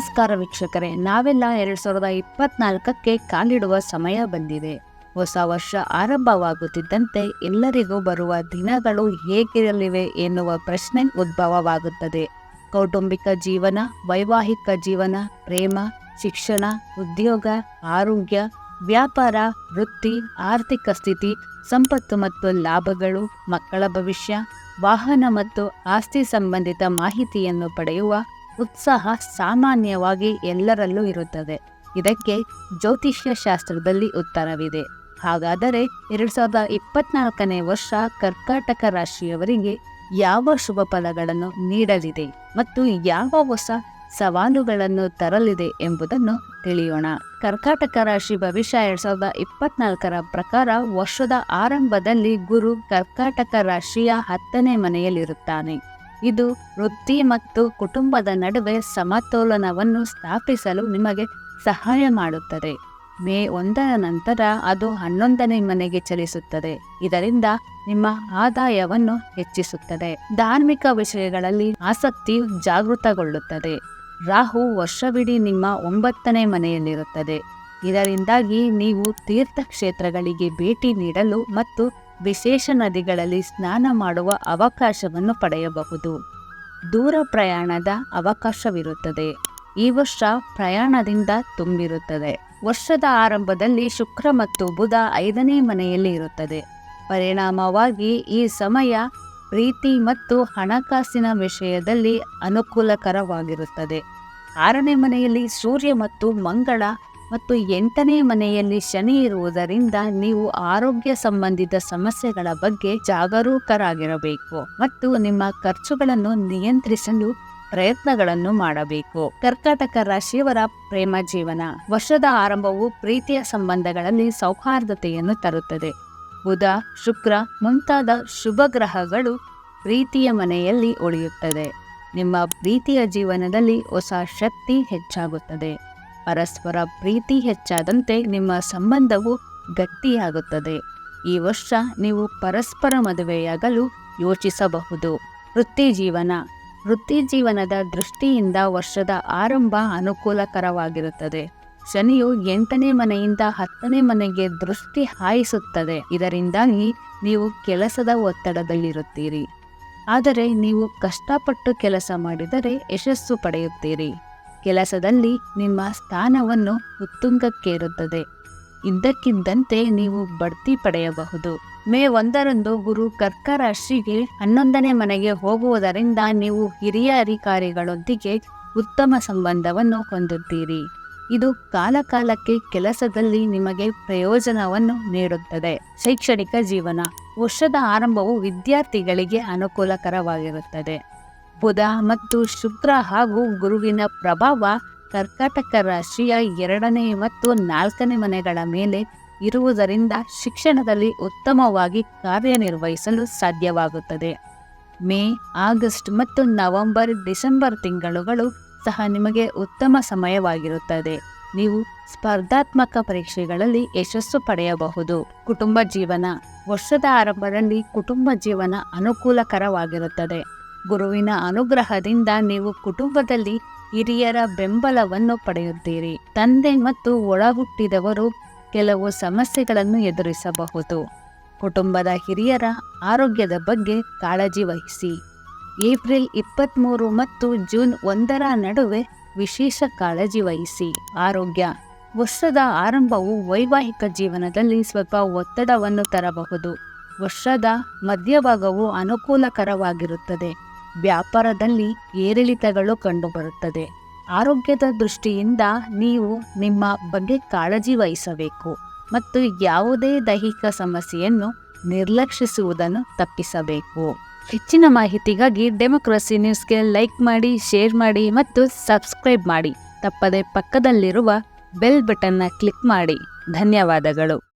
ನಮಸ್ಕಾರ ವೀಕ್ಷಕರೇ, ನಾವೆಲ್ಲ ಎರಡ್ ಸಾವಿರದ ಇಪ್ಪತ್ನಾಲ್ಕಕ್ಕೆ ಕಾಲಿಡುವ ಸಮಯ ಬಂದಿದೆ. ಹೊಸ ವರ್ಷ ಆರಂಭವಾಗುತ್ತಿದ್ದಂತೆ ಎಲ್ಲರಿಗೂ ಬರುವ ದಿನಗಳು ಹೇಗಿರಲಿವೆ ಎನ್ನುವ ಪ್ರಶ್ನೆ ಉದ್ಭವವಾಗುತ್ತದೆ. ಕೌಟುಂಬಿಕ ಜೀವನ, ವೈವಾಹಿಕ ಜೀವನ, ಪ್ರೇಮ, ಶಿಕ್ಷಣ, ಉದ್ಯೋಗ, ಆರೋಗ್ಯ, ವ್ಯಾಪಾರ, ವೃತ್ತಿ, ಆರ್ಥಿಕ ಸ್ಥಿತಿ, ಸಂಪತ್ತು ಮತ್ತು ಲಾಭಗಳು, ಮಕ್ಕಳ ಭವಿಷ್ಯ, ವಾಹನ ಮತ್ತು ಆಸ್ತಿ ಸಂಬಂಧಿತ ಮಾಹಿತಿಯನ್ನು ಪಡೆಯುವ ಉತ್ಸಾಹ ಸಾಮಾನ್ಯವಾಗಿ ಎಲ್ಲರಲ್ಲೂ ಇರುತ್ತದೆ. ಇದಕ್ಕೆ ಜ್ಯೋತಿಷ್ಯ ಶಾಸ್ತ್ರದಲ್ಲಿ ಉತ್ತರವಿದೆ. ಹಾಗಾದರೆ ಎರಡ್ ಸಾವಿರದ ಇಪ್ಪತ್ನಾಲ್ಕನೇ ವರ್ಷ ಕರ್ಕಾಟಕ ರಾಶಿಯವರಿಗೆ ಯಾವ ಶುಭ ಫಲಗಳನ್ನು ನೀಡಲಿದೆ ಮತ್ತು ಯಾವ ಹೊಸ ಸವಾಲುಗಳನ್ನು ತರಲಿದೆ ಎಂಬುದನ್ನು ತಿಳಿಯೋಣ. ಕರ್ಕಾಟಕ ರಾಶಿ ಭವಿಷ್ಯ ಎರಡ್ ಸಾವಿರದ ಇಪ್ಪತ್ನಾಲ್ಕರ ಪ್ರಕಾರ ವರ್ಷದ ಆರಂಭದಲ್ಲಿ ಗುರು ಕರ್ಕಾಟಕ ರಾಶಿಯ ಹತ್ತನೇ ಮನೆಯಲ್ಲಿರುತ್ತಾನೆ. ಇದು ವೃತ್ತಿ ಮತ್ತು ಕುಟುಂಬದ ನಡುವೆ ಸಮತೋಲನವನ್ನು ಸ್ಥಾಪಿಸಲು ನಿಮಗೆ ಸಹಾಯ ಮಾಡುತ್ತದೆ. ಮೇ ಒಂದರ ನಂತರ ಅದು ಹನ್ನೊಂದನೇ ಮನೆಗೆ ಚಲಿಸುತ್ತದೆ. ಇದರಿಂದ ನಿಮ್ಮ ಆದಾಯವನ್ನು ಹೆಚ್ಚಿಸುತ್ತದೆ. ಧಾರ್ಮಿಕ ವಿಷಯಗಳಲ್ಲಿ ಆಸಕ್ತಿ ಜಾಗೃತಗೊಳ್ಳುತ್ತದೆ. ರಾಹು ವರ್ಷವಿಡೀ ನಿಮ್ಮ ಒಂಬತ್ತನೇ ಮನೆಯಲ್ಲಿರುತ್ತದೆ. ಇದರಿಂದಾಗಿ ನೀವು ತೀರ್ಥಕ್ಷೇತ್ರಗಳಿಗೆ ಭೇಟಿ ನೀಡಲು ಮತ್ತು ವಿಶೇಷ ನದಿಗಳಲ್ಲಿ ಸ್ನಾನ ಮಾಡುವ ಅವಕಾಶವನ್ನು ಪಡೆಯಬಹುದು. ದೂರ ಪ್ರಯಾಣದ ಅವಕಾಶವಿರುತ್ತದೆ. ಈ ವರ್ಷ ಪ್ರಯಾಣದಿಂದ ತುಂಬಿರುತ್ತದೆ. ವರ್ಷದ ಆರಂಭದಲ್ಲಿ ಶುಕ್ರ ಮತ್ತು ಬುಧ ಐದನೇ ಮನೆಯಲ್ಲಿ ಇರುತ್ತದೆ. ಪರಿಣಾಮವಾಗಿ ಈ ಸಮಯ ಪ್ರೀತಿ ಮತ್ತು ಹಣಕಾಸಿನ ವಿಷಯದಲ್ಲಿ ಅನುಕೂಲಕರವಾಗಿರುತ್ತದೆ. ಆರನೇ ಮನೆಯಲ್ಲಿ ಸೂರ್ಯ ಮತ್ತು ಮಂಗಳ ಮತ್ತು ಎಂಟನೇ ಮನೆಯಲ್ಲಿ ಶನಿ ಇರುವುದರಿಂದ ನೀವು ಆರೋಗ್ಯ ಸಂಬಂಧಿತ ಸಮಸ್ಯೆಗಳ ಬಗ್ಗೆ ಜಾಗರೂಕರಾಗಿರಬೇಕು ಮತ್ತು ನಿಮ್ಮ ಖರ್ಚುಗಳನ್ನು ನಿಯಂತ್ರಿಸಲು ಪ್ರಯತ್ನಗಳನ್ನು ಮಾಡಬೇಕು. ಕರ್ಕಾಟಕ ರಾಶಿಯವರ ಪ್ರೇಮ ಜೀವನ. ವರ್ಷದ ಆರಂಭವು ಪ್ರೀತಿಯ ಸಂಬಂಧಗಳಲ್ಲಿ ಸೌಹಾರ್ದತೆಯನ್ನು ತರುತ್ತದೆ. ಬುಧ, ಶುಕ್ರ ಮುಂತಾದ ಶುಭ ಗ್ರಹಗಳು ಪ್ರೀತಿಯ ಮನೆಯಲ್ಲಿ ಉಳಿಯುತ್ತದೆ. ನಿಮ್ಮ ಪ್ರೀತಿಯ ಜೀವನದಲ್ಲಿ ಹೊಸ ಶಕ್ತಿ ಹೆಚ್ಚಾಗುತ್ತದೆ. ಪರಸ್ಪರ ಪ್ರೀತಿ ಹೆಚ್ಚಾದಂತೆ ನಿಮ್ಮ ಸಂಬಂಧವು ಗಟ್ಟಿಯಾಗುತ್ತದೆ. ಈ ವರ್ಷ ನೀವು ಪರಸ್ಪರ ಮದುವೆಯಾಗಲು ಯೋಚಿಸಬಹುದು. ವೃತ್ತಿ ಜೀವನ ವೃತ್ತಿ ಜೀವನದ ದೃಷ್ಟಿಯಿಂದ ವರ್ಷದ ಆರಂಭ ಅನುಕೂಲಕರವಾಗಿರುತ್ತದೆ. ಶನಿಯು ಎಂಟನೇ ಮನೆಯಿಂದ ಹತ್ತನೇ ಮನೆಗೆ ದೃಷ್ಟಿ ಹಾಯಿಸುತ್ತದೆ. ಇದರಿಂದಾಗಿ ನೀವು ಕೆಲಸದ ಒತ್ತಡದಲ್ಲಿರುತ್ತೀರಿ. ಆದರೆ ನೀವು ಕಷ್ಟಪಟ್ಟು ಕೆಲಸ ಮಾಡಿದರೆ ಯಶಸ್ಸು ಪಡೆಯುತ್ತೀರಿ. ಕೆಲಸದಲ್ಲಿ ನಿಮ್ಮ ಸ್ಥಾನವನ್ನು ಉತ್ತುಂಗಕ್ಕೇರುತ್ತದೆ. ಇದ್ದಕ್ಕಿದ್ದಂತೆ ನೀವು ಬಡ್ತಿ ಪಡೆಯಬಹುದು. ಮೇ ಒಂದರಂದು ಗುರು ಕರ್ಕ ರಾಶಿಗೆ ಹನ್ನೊಂದನೇ ಮನೆಗೆ ಹೋಗುವುದರಿಂದ ನೀವು ಹಿರಿಯ ಅಧಿಕಾರಿಗಳೊಂದಿಗೆ ಉತ್ತಮ ಸಂಬಂಧವನ್ನು ಹೊಂದುತ್ತೀರಿ. ಇದು ಕಾಲಕಾಲಕ್ಕೆ ಕೆಲಸದಲ್ಲಿ ನಿಮಗೆ ಪ್ರಯೋಜನವನ್ನು ನೀಡುತ್ತದೆ. ಶೈಕ್ಷಣಿಕ ಜೀವನ. ವರ್ಷದ ಆರಂಭವು ವಿದ್ಯಾರ್ಥಿಗಳಿಗೆ ಅನುಕೂಲಕರವಾಗಿರುತ್ತದೆ. ಬುಧ ಮತ್ತು ಶುಕ್ರ ಹಾಗೂ ಗುರುವಿನ ಪ್ರಭಾವ ಕರ್ಕಾಟಕ ರಾಶಿಯ ಎರಡನೇ ಮತ್ತು ನಾಲ್ಕನೇ ಮನೆಗಳ ಮೇಲೆ ಇರುವುದರಿಂದ ಶಿಕ್ಷಣದಲ್ಲಿ ಉತ್ತಮವಾಗಿ ಕಾರ್ಯನಿರ್ವಹಿಸಲು ಸಾಧ್ಯವಾಗುತ್ತದೆ. ಮೇ, ಆಗಸ್ಟ್ ಮತ್ತು ನವೆಂಬರ್, ಡಿಸೆಂಬರ್ ತಿಂಗಳುಗಳು ಸಹ ನಿಮಗೆ ಉತ್ತಮ ಸಮಯವಾಗಿರುತ್ತದೆ. ನೀವು ಸ್ಪರ್ಧಾತ್ಮಕ ಪರೀಕ್ಷೆಗಳಲ್ಲಿ ಯಶಸ್ಸು ಪಡೆಯಬಹುದು. ಕುಟುಂಬ ಜೀವನ, ವರ್ಷದ ಆರಂಭದಲ್ಲಿ ಕುಟುಂಬ ಜೀವನ ಅನುಕೂಲಕರವಾಗಿರುತ್ತದೆ. ಗುರುವಿನ ಅನುಗ್ರಹದಿಂದ ನೀವು ಕುಟುಂಬದಲ್ಲಿ ಹಿರಿಯರ ಬೆಂಬಲವನ್ನು ಪಡೆಯುತ್ತೀರಿ. ತಂದೆ ಮತ್ತು ಒಳಹುಟ್ಟಿದವರು ಕೆಲವು ಸಮಸ್ಯೆಗಳನ್ನು ಎದುರಿಸಬಹುದು. ಕುಟುಂಬದ ಹಿರಿಯರ ಆರೋಗ್ಯದ ಬಗ್ಗೆ ಕಾಳಜಿ ವಹಿಸಿ. ಏಪ್ರಿಲ್ ಇಪ್ಪತ್ತ್ಮೂರು ಮತ್ತು ಜೂನ್ ಒಂದರ ನಡುವೆ ವಿಶೇಷ ಕಾಳಜಿ ವಹಿಸಿ. ಆರೋಗ್ಯ. ವರ್ಷದ ಆರಂಭವು ವೈವಾಹಿಕ ಜೀವನದಲ್ಲಿ ಸ್ವಲ್ಪ ಒತ್ತಡವನ್ನು ತರಬಹುದು. ವರ್ಷದ ಮಧ್ಯಭಾಗವು ಅನುಕೂಲಕರವಾಗಿರುತ್ತದೆ. ವ್ಯಾಪಾರದಲ್ಲಿ ಏರಿಳಿತಗಳು ಕಂಡುಬರುತ್ತದೆ. ಆರೋಗ್ಯದ ದೃಷ್ಟಿಯಿಂದ ನೀವು ನಿಮ್ಮ ಬಗ್ಗೆ ಕಾಳಜಿ ವಹಿಸಬೇಕು ಮತ್ತು ಯಾವುದೇ ದೈಹಿಕ ಸಮಸ್ಯೆಯನ್ನು ನಿರ್ಲಕ್ಷಿಸುವುದನ್ನು ತಪ್ಪಿಸಬೇಕು. ಹೆಚ್ಚಿನ ಮಾಹಿತಿಗಾಗಿ ಡೆಮೋಕ್ರಸಿ ನ್ಯೂಸ್ಗೆ ಲೈಕ್ ಮಾಡಿ, ಶೇರ್ ಮಾಡಿ ಮತ್ತು ಸಬ್ಸ್ಕ್ರೈಬ್ ಮಾಡಿ. ತಪ್ಪದೆ ಪಕ್ಕದಲ್ಲಿರುವ ಬೆಲ್ ಬಟನ್ನ ಕ್ಲಿಕ್ ಮಾಡಿ. ಧನ್ಯವಾದಗಳು.